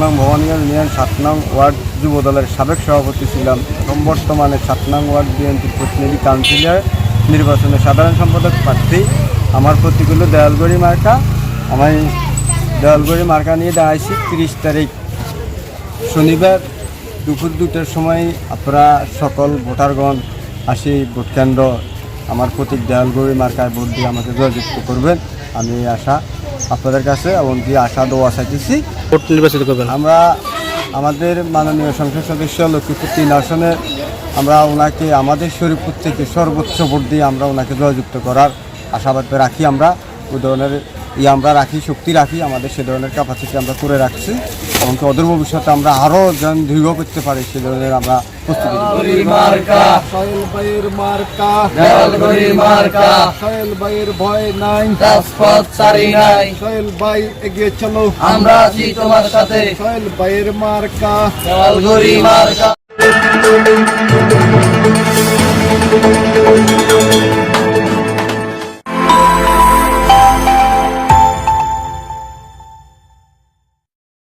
নং ভবানীগঞ্জ ইউনিয়ন সাত নং ওয়ার্ড যুব দলের সাবেক সভাপতি ছিলাম। এবং বর্তমানে সাত নং ওয়ার্ড বিএনপির প্রতিনিধি কাউন্সিলর, নির্বাচনে সাধারণ সম্পাদক প্রার্থী। আমার প্রতিকূল্য দেয়ালগড়ি মার্কা। আমি দেয়ালগড়ি মার্কা নিয়ে দাঁড়াইছি তিরিশ তারিখ শনিবার দুপুর দুটোর সময়। আপনারা সকল ভোটারগণ আসি ভোট কেন্দ্র। আমার প্রতীক দেয়ালগড়ি মার্কায় ভোট দিয়ে আমাকে জয়যুক্ত করবেন। আমি আশা আপনাদের কাছে এমনকি আশা দোয়া চাইতেছি। ভোট নির্বাচিত করবেন। আমরা আমাদের মাননীয় সংসদ সদস্য লক্ষ্মীপুর তিন আসনে আমরা ওনাকে আমাদের শরীরপুর থেকে সর্বোচ্চ ভোট দিয়ে আমরা ওনাকে জয়যুক্ত করার আশাবাদ রাখি আমরা। ওই ধরনের ইয়ে আমরা রাখি শক্তি রাখি আমাদের সে ধরনের ক্যাপাসিটি আমরা করে রাখছি। এমনকি অদূর ভবিষ্যতে আমরা আরও যেন দীর্ঘ করতে পারি সে ধরনের আমরা। মার্কা সোহেল ভাইয়ের মার্কা। দেওয়ালগড়ি মার্কা। সোহেল ভাইয়ের ভয় নাই। রাজপথ সারি নাই। সোহেল ভাই এগিয়ে চলো। আমরা আছি তোমার সাথে। সোহেল ভাইয়ের মার্কা। দেওয়ালগড়ি মার্কা।